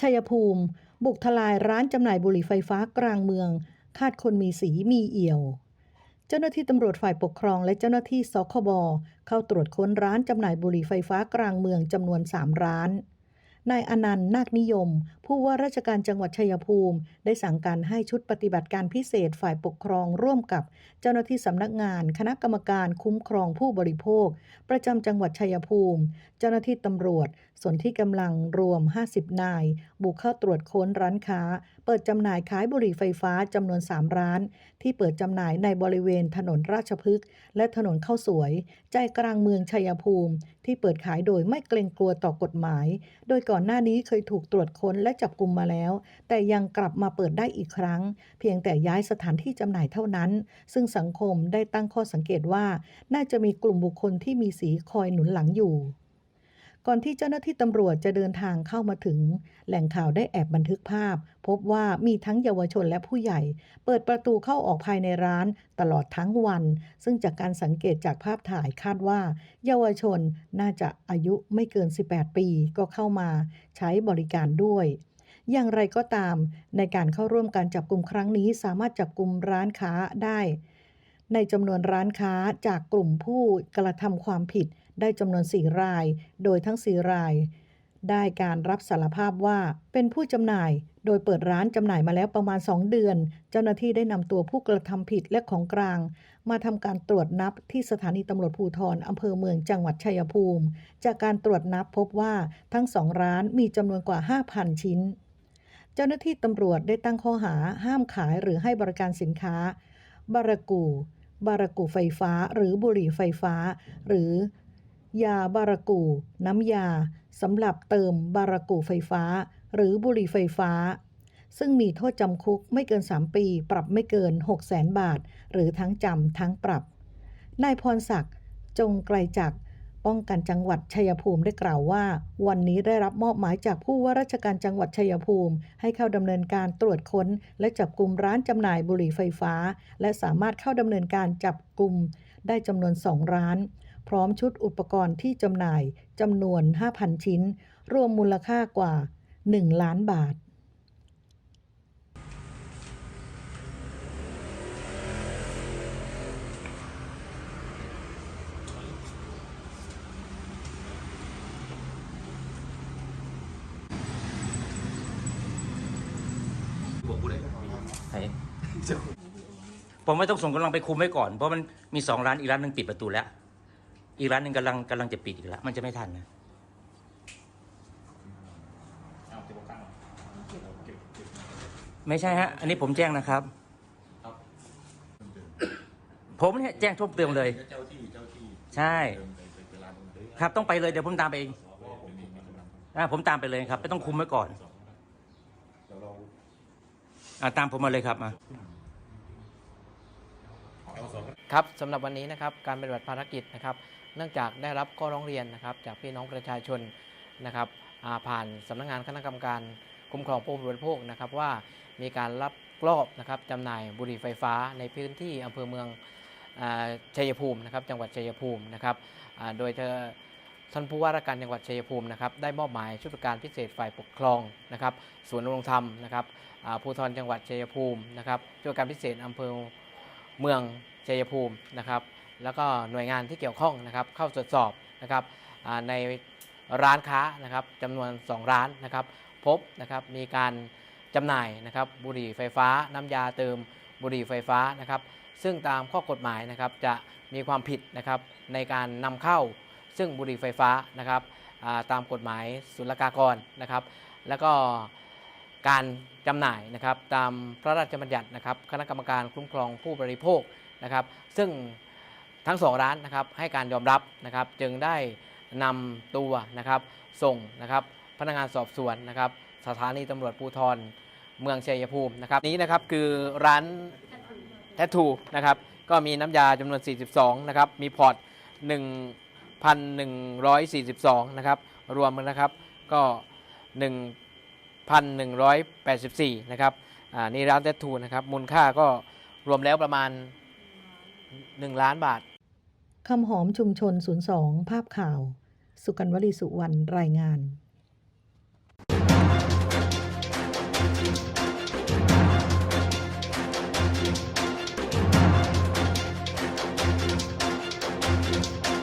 ชัยภูมิ บุกทลายร้านจำหน่ายบุหรี่ไฟฟ้ากลางเมือง คาดคนมีสีมีเอี่ยว เจ้าหน้าที่ตำรวจฝ่ายปกครองและเจ้าหน้าที่สคบเข้าตรวจค้นร้านจำหน่ายบุหรี่ไฟฟ้ากลางเมืองจำนวน 3 ร้านนายอนันต์นาคนิยม ผู้ว่าราชการจังหวัดชัยภูมิ ได้สั่งการให้ชุดปฏิบัติการพิเศษฝ่ายปกครองร่วมกับ เจ้าหน้าที่สำนักงาน คณะกรรมการคุ้มครองผู้บริโภค ประจำจังหวัดชัยภูมิ เจ้าหน้าที่ตำรวจ ส่วนที่กำลังรวม 50 นาย บุกเข้าตรวจค้นร้านค้า เปิดจำหน่ายขายบุหรี่ไฟฟ้าจำนวน 3 ร้าน ที่เปิดจำหน่ายในบริเวณถนนราชพฤกษ์และถนนเข้าวสวย ใจกลางเมืองชัยภูมิ ที่เปิดขายโดยไม่เกรงกลัวต่อกฎหมาย โดยก่อนหน้านี้เคยถูกตรวจค้นและจับกลุ่มมาแล้ว แต่ยังกลับมาเปิดได้อีกครั้ง เพียงแต่ย้ายสถานที่จำหน่ายเท่านั้น ซึ่งสังคมได้ตั้งข้อสังเกตว่า น่าจะมีกลุ่มบุคคลที่มีสีคอยหนุนหลังอยู่ ก่อนที่เจ้าหน้าที่ตำรวจจะเดินทางเข้ามาถึง แหล่งข่าวได้แอบบันทึกภาพ พบว่ามีทั้งเยาวชนและผู้ใหญ่ เปิดประตูเข้าออกภายในร้านตลอดทั้งวัน ซึ่งจากการสังเกตจากภาพถ่ายคาดว่า เยาวชนน่าจะอายุไม่เกิน 18 ปีก็เข้ามา ใช้บริการด้วยอย่างไรก็ตามในการเข้าร่วมการจับกลุ่มครั้งนี้สามารถจับกลุ่มร้านค้าได้ ในจำนวนร้านค้าจากกลุ่มผู้กระทำความผิด ได้จำนวน4ราย โดยทั้ง4ราย ได้การรับสารภาพว่าเป็นผู้จำหน่าย โดยเปิดร้านจำหน่ายมาแล้วประมาณ 2 เดือน เจ้าหน้าที่ได้นำตัวผู้กระทำผิดและของกลาง มาทำการตรวจนับที่สถานีตำรวจภูธรอำเภอเมืองจังหวัดชัยภูมิ จากการตรวจนับพบว่าทั้งสองร้านมีจำนวนกว่า 5,000 ชิ้น เจ้าหน้าที่ตำรวจได้ตั้งข้อหาห้ามขายหรือให้บริการสินค้า บารากูบารากูไฟฟ้าหรือบุหรี่ไฟฟ้า หรือ ยาบารากู น้ำยาสำหรับเติมบารากูไฟฟ้า หรือบุหรี่ไฟฟ้า ซึ่งมีโทษจำคุกไม่เกิน 3 ปี ปรับไม่เกิน 6 0แสนบาท หรือทั้งจำทั้งปรับ นายพรศักดิ์จงไกลจักป้องกันจังหวัดชัยภูมิได้กล่าวว่า วันนี้ได้รับมอบหมายจากผู้ว่าราชการจังหวัดชัยภูมิ ให้เข้าดำเนินการตรวจค้น และจับกลุ่มร้านจำหน่ายบุหรี่ไฟฟ้า และสามารถเข้าดำเนินการจับกลุ่มได้จำนวน 2 ร้าน พร้อมชุดอุปกรณ์ที่จำหน่ายจำนวน 5,000 ชิ้น รวมมูลค่ากว่า 1 ล้านบาทบอกกูได้ไหนผมไม่ต้องส่งกำลังไปคุมไว้ก่อน เพราะมันมีสองร้านอีกร้านหนึ่งปิดประตูแล้ว อีกร้านหนึ่งกำลังกำลังจะปิดอีกแล้วมันจะไม่ทันนะไม่ใช่ฮะ อันนี้ผมแจ้งนะครับผมเนี่ยแจ้งทุบเติมเลย เจ้าที่เจ้าที่ใช่ เดินไปไปเวลาเดินครับต้องไปเลยเดี๋ยวผมตามไปเองว่าผมมีกำลังอ่าผมตามไปเลยครับ ไม่ต้องคุมไว้ก่อนเดี๋ยวเราอ่าตามผมมาเลยครับมา เอาสอง ครับสำหรับวันนี้นะครับการปฏิบัติภารกิจนะครับ เนื่องจากได้รับข้อร้องเรียนนะครับจากพี่น้องประชาชนนะครับผ่านสำนักงานคณะกรรมการคุ้มครองผู้บริโภคนะครับว่ามีการรับรอบนะครับจำหน่ายบุหรี่ไฟฟ้าในพื้นที่อำเภอเมืองชัยภูมินะครับจังหวัดชัยภูมินะครับโดยเธอท่านผู้ว่าราชการจังหวัดชัยภูมินะครับได้มอบหมายชุดประการพิเศษฝ่ายปกครองนะครับส่วนรงธรรมนะครับภูธรจังหวัดชัยภูมินะครับชุดประการพิเศษอำเภอเมืองชัยภูมินะครับ แล้วก็หน่วยงานที่เกี่ยวข้องนะครับเข้าตรวจสอบนะครับในร้านค้านะครับจำนวน 2 ร้านนะครับ พบนะครับมีการจำหน่ายนะครับบุหรี่ไฟฟ้า น้ำยาเติมบุหรี่ไฟฟ้านะครับ ซึ่งตามข้อกฎหมายนะครับจะมีความผิดนะครับในการนำเข้าซึ่งบุหรี่ไฟฟ้านะครับาตามกฎหมายศุลกากรนะครับ แล้วก็การจำหน่ายนะครับตามพระราชบัญญัตินะครับ คณะกรรมการคุ้มครองผู้บริโภคนะครับ ซึ่ง ทั้งสองร้านนะครับให้การยอมรับนะครับ จึงได้นำตัวนะครับส่งนะครับพนักงานสอบสวนนะครับสถานีตำรวจภูธรเมืองชัยภูมินะครับนี้นะครับคือร้านแททูนะครับก็มีน้ำยาจำนวน 42 นะครับ มีพอร์ต 1,142 นะครับ รวมกันนะครับก็ 1,184 นะครับอ่านี่ร้านแททูนะครับ มูลค่าก็รวมแล้วประมาณ 1 ล้านบาทคำหอมชุมชน 02 ภาพข่าว สุกันวลีสุวรรณรายงาน